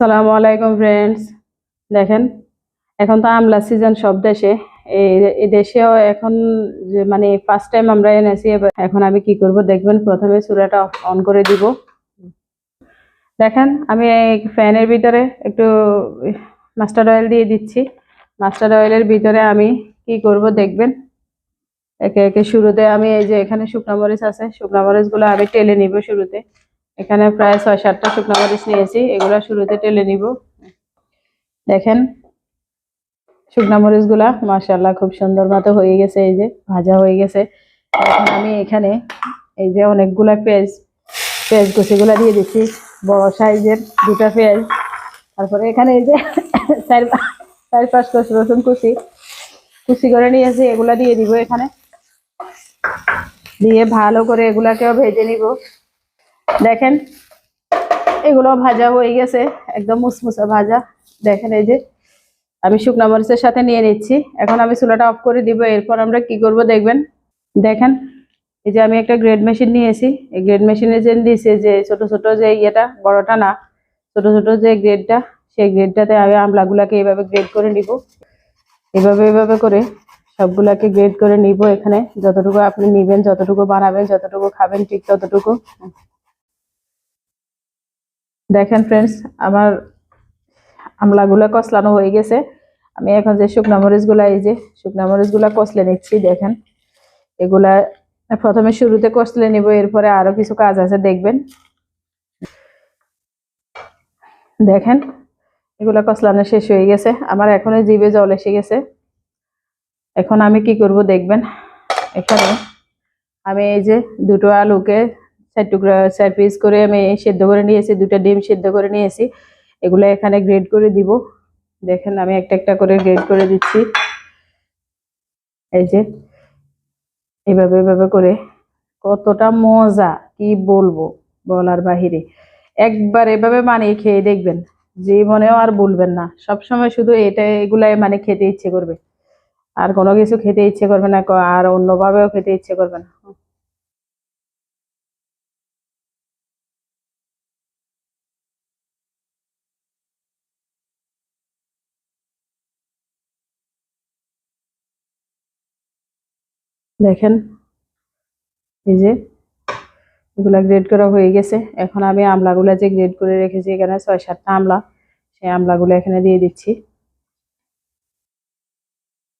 সালামু আলাইকুম ফ্রেন্ডস দেখেন, এখন তো আমলা সিজন সব দেশে। এই দেশেও এখন যে মানে ফার্স্ট টাইম আমরা এনেছি এখন আমি কি করব দেখবেন, প্রথমে চুলাটা অন করে দিব। দেখেন, আমি ফ্যানের ভিতরে একটু মাস্টার্ড অয়েল দিয়ে দিচ্ছি। মাস্টার্ড অয়েলের ভিতরে আমি কি করব দেখবেন? একে একে শুরুতে আমি এই যে এখানে শুকনো মরিচ আছে, শুকনো মরিচগুলো আমি টেলে নিব শুরুতে। এখানে প্রায় ছয় সাতটা শুকনো মরিচ নিয়েছি, এগুলা শুরুতে টেলে নিব। দেখেন, শুকনো মরিচগুলা মাসাল্লাহ খুব সুন্দর মতো হয়ে গেছে, এই যে ভাজা হয়ে গেছে। এখন আমি এখানে এই যে অনেকগুলা পেঁয়াজ পেঁয়াজ কুচিগুলা দিয়ে দিচ্ছি, বড় সাইজের দুটা পেঁয়াজ। তারপরে এখানে এই যে চার চার পাঁচ কোষ রসুন কুচি কুচি করে নিয়েছি, এগুলা দিয়ে দিব এখানে। দিয়ে ভালো করে এগুলাকেও ভেজে নিব। দেখেন, এগুলো ভাজা হয়ে গেছে, একদম মুসমুসে ভাজা। দেখেন এই যে, আমি শুকনা মরিচের সাথে নিয়ে নিচ্ছি। এখন আমি চুলাটা অফ করে দিব, এরপর আমরা কি করব দেখবেন। দেখেন, এই যে আমি একটা গ্রেড মেশিন নিয়েছি। এই গ্রেড মেশিনে যে দিয়েছে যে ছোট ছোট যে ইয়েটা, বড়টা না, ছোট ছোট যে গ্রেডটা, সেই গ্রেডটাতে আমি আমলাগুলাকে এইভাবে গ্রেড করে নিব। এভাবে এভাবে করে সবগুলাকে গ্রেড করে নিব এখানে। যতটুকু আপনি নিবেন, যতটুকু বানাবেন, যতটুকু খাবেন, ঠিক ততটুকু। দেখেন ফ্রেন্ডস আমার আমলাগুলো কষলানো হয়ে গেছে। আমি এখন যে শুকনা মরিচগুলা, এই যে শুকনা মরিচগুলা কষলে নিচ্ছি, দেখেন। এগুলা প্রথমে শুরুতে কষলে নিব, এরপরে আরও কিছু কাজ আছে, দেখবেন। দেখেন, এগুলা কষলানো শেষ হয়ে গেছে। আমার এখনও জিভে জল এসে গেছে। এখন আমি কি করব, দেখবেন। এখানে আমি এই যে দুটো আলুকে চার টুকরা চার পিস করে আমি সেদ্ধ করে নিয়েছি দুটো ডিম সেদ্ধ করে নিয়েছি। এগুলো এখানে গ্রেড করে দিব। দেখেন, আমি একটা একটা করে গ্রেড করে দিচ্ছি। এই যে, এভাবে এভাবে করে। কতটা মজা, কি বলব বলার বাহিরে। একবার এভাবে বানিয়ে খেয়ে দেখবেন, জীবনেও আর বলবেন না। সবসময় শুধু এটা, এগুলাই মানে খেতে ইচ্ছে করবে। আর কোনো কিছু খেতে ইচ্ছে করবে না, আর অন্যভাবেও খেতে ইচ্ছে করবে না। দেখেন, এই যে এগুলা গ্রেড করা হয়ে গেছে। এখন আমি আমলাগুলা যে গ্রেড করে রেখেছি এখানে ছয় সাতটা আমলা, সেই আমলাগুলো এখানে দিয়ে দিচ্ছি।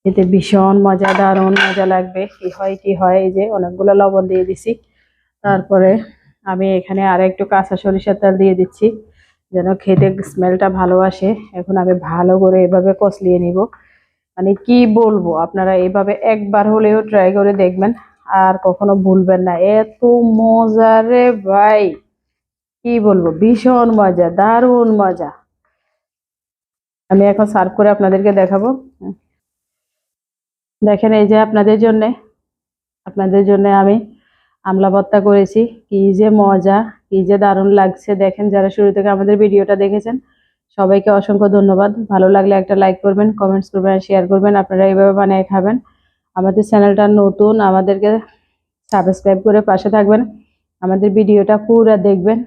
এতে ভীষণ মজা, দারুণ মজা লাগবে। কি হয় কি হয়, এই যে অনেকগুলো লবণ দিয়ে দিছি। তারপরে আমি এখানে আর একটু কাঁচা সরিষার তেল দিয়ে দিচ্ছি, যেন খেতে স্মেলটা ভালো আসে। এখন আমি ভালো করে এভাবে কষলিয়ে নিব। মানে কি বলব, আপনারা এভাবে একবার হলেও ট্রাই করে দেখবেন, আর কখনো ভুলবেন না। এত মজা রে ভাই। কি বলব, ভীষণ মজা, দারুণ মজা। আমি এখন সার্ভ করে আপনাদেরকে দেখাবো। দেখেন এই যে আপনাদের জন্য আপনাদের জন্য আমি আমলা ভর্তা করেছি। কি যে মজা, কি যে দারুণ লাগছে। দেখেন যারা শুরু থেকে আমাদের ভিডিওটা দেখেছেন সবাইকে অসংখ্য ধন্যবাদ। ভালো লাগলে একটা লাইক করবেন কমেন্টস করবেন শেয়ার করবেন। আপনারা এইভাবে বানিয়ে খাবেন। আমাদের চ্যানেলটা নতুন, আমাদেরকে সাবস্ক্রাইব করে পাশে থাকবেন। আমাদের ভিডিওটা পুরো দেখবেন।